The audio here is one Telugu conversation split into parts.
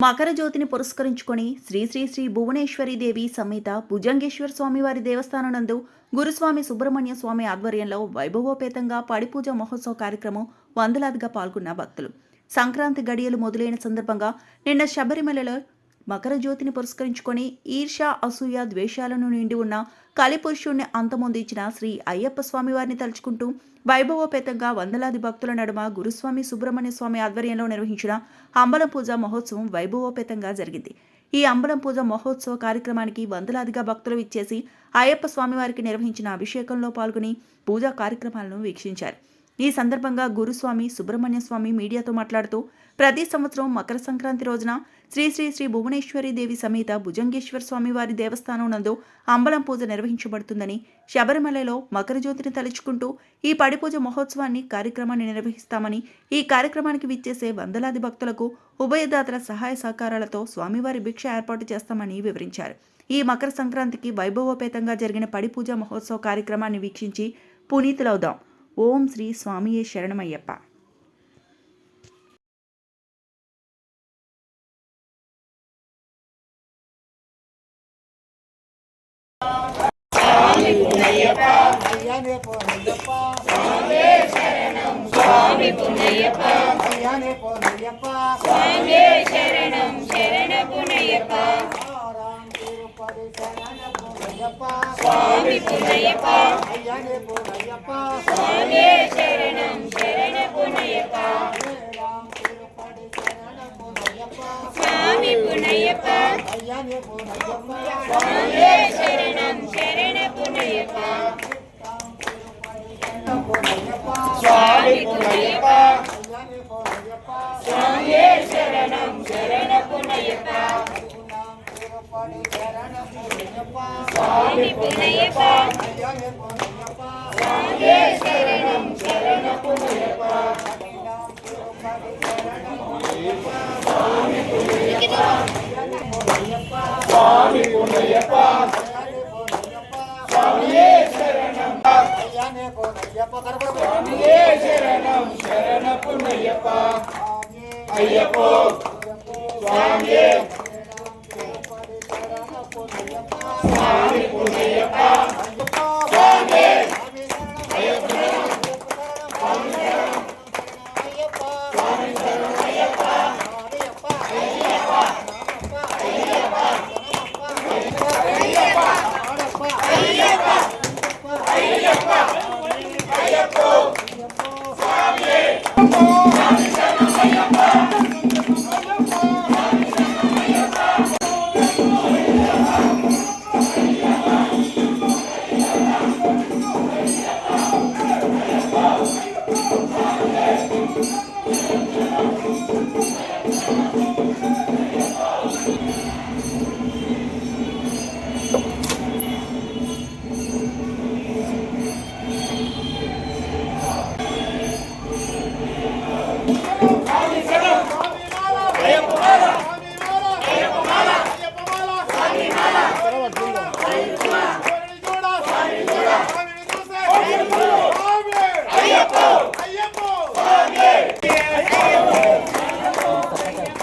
మకర జ్యోతిని పురస్కరించుకొని శ్రీ శ్రీ శ్రీ భువనేశ్వరి దేవి సమేత భుజంగేశ్వర స్వామి వారి దేవస్థానం నందు గురుస్వామి సుబ్రహ్మణ్య స్వామి ఆధ్వర్యంలో వైభవోపేతంగా పడిపూజ మహోత్సవ కార్యక్రమం వందలాదిగా పాల్గొన్న భక్తులు. సంక్రాంతి గడియలు మొదలైన సందర్భంగా నిన్న శబరిమలలో మకర జ్యోతిని పురస్కరించుకొని ఈర్ష అసూయ ద్వేషాలను నిండి ఉన్న కలిపురుషుణ్ణి అంతమొందించిన శ్రీ అయ్యప్ప స్వామి వారిని తలుచుకుంటూ వైభవోపేతంగా వందలాది భక్తుల నడుమ గురుస్వామి సుబ్రహ్మణ్య స్వామి ఆధ్వర్యంలో నిర్వహించిన అంబలం పూజ మహోత్సవం వైభవోపేతంగా జరిగింది. ఈ అంబలం పూజ మహోత్సవ కార్యక్రమానికి వందలాదిగా భక్తులు ఇచ్చేసి అయ్యప్ప స్వామివారికి నిర్వహించిన అభిషేకంలో పాల్గొని పూజా కార్యక్రమాలను వీక్షించారు. ఈ సందర్భంగా గురుస్వామి సుబ్రహ్మణ్య స్వామి మీడియాతో మాట్లాడుతూ ప్రతి సంవత్సరం మకర సంక్రాంతి రోజున శ్రీ శ్రీ శ్రీ భువనేశ్వరి దేవి సమేత భుజంగేశ్వర స్వామి వారి దేవస్థానం నందు అంబలం పూజ నిర్వహించబడుతుందని శబరిమలలో మకర జ్యోతిని తలుచుకుంటూ ఈ పడిపూజ మహోత్సవాన్ని కార్యక్రమాన్ని నిర్వహిస్తామని ఈ కార్యక్రమానికి విచ్చేసే వందలాది భక్తులకు ఉభయదాతల సహాయ సహకారాలతో స్వామివారి భిక్ష ఏర్పాటు చేస్తామని వివరించారు. ఈ మకర సంక్రాంతికి వైభవోపేతంగా జరిగిన పడిపూజ మహోత్సవ కార్యక్రమాన్ని వీక్షించి పునీతులవుదాం. ஓம் ஸ்ரீ சுவாமியே சரணம் ஐயப்பா ஐயானே போனையப்பா சுவாமி புனையப்பா சுவாமி புனையப்பா. சுவாமியே சரணம் சரண புனையப்பா. சுவாமி புனையப்பா. சுவாமியே சரணம் சரண புனையப்பா. சுவாமி புனையப்பா சுவாமியே சரணம் ஐயப்போ சுவாமியே சாமி புண்ணியப்பா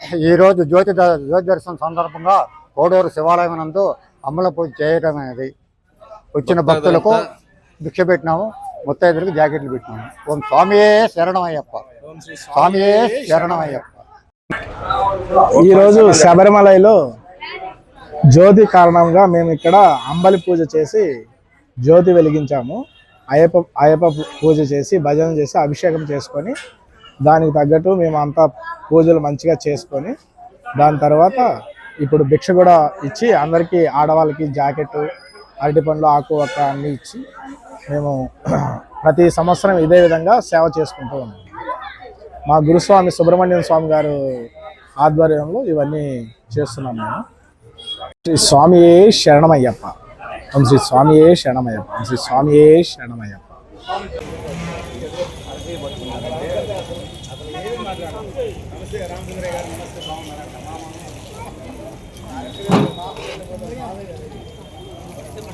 ఈరోజు జ్యోతి జ్యోతి దర్శనం సందర్భంగా కోడూరు శివాలయం నందు అమ్మల పూజ చేయడం అనేది వచ్చిన భక్తులకు భిక్ష పెట్టినాము ముత్తైదులకు జాకెట్లు పెట్టినాము. ఓం స్వామియే శరణమయ్యప్ప. స్వామియే శరణమయ్యప్ప. ఈరోజు శబరిమలలో జ్యోతి కారణంగా మేము ఇక్కడ అంబలి పూజ చేసి జ్యోతి వెలిగించాము. అయ్యప్ప అయ్యప్ప పూజ చేసి భజన చేసి అభిషేకం చేసుకొని దానికి తగ్గట్టు మేము అంతా పూజలు మంచిగా చేసుకొని దాని తర్వాత ఇప్పుడు భిక్ష కూడా ఇచ్చి అందరికీ ఆడవాళ్ళకి జాకెట్ అరటి పండ్లు ఆకు ఒక్క అన్నీ ఇచ్చి మేము ప్రతి సంవత్సరం ఇదే విధంగా సేవ చేసుకుంటూ ఉన్నాం. మా గురుస్వామి సుబ్రహ్మణ్యం స్వామి గారు ఆధ్వర్యంలో ఇవన్నీ చేస్తున్నాం మేము. శ్రీ స్వామియే శరణమయ్యప్ప. శ్రీ స్వామియే శరణమయ్యప్ప. శ్రీ స్వామియే శరణమయ్యప్ప.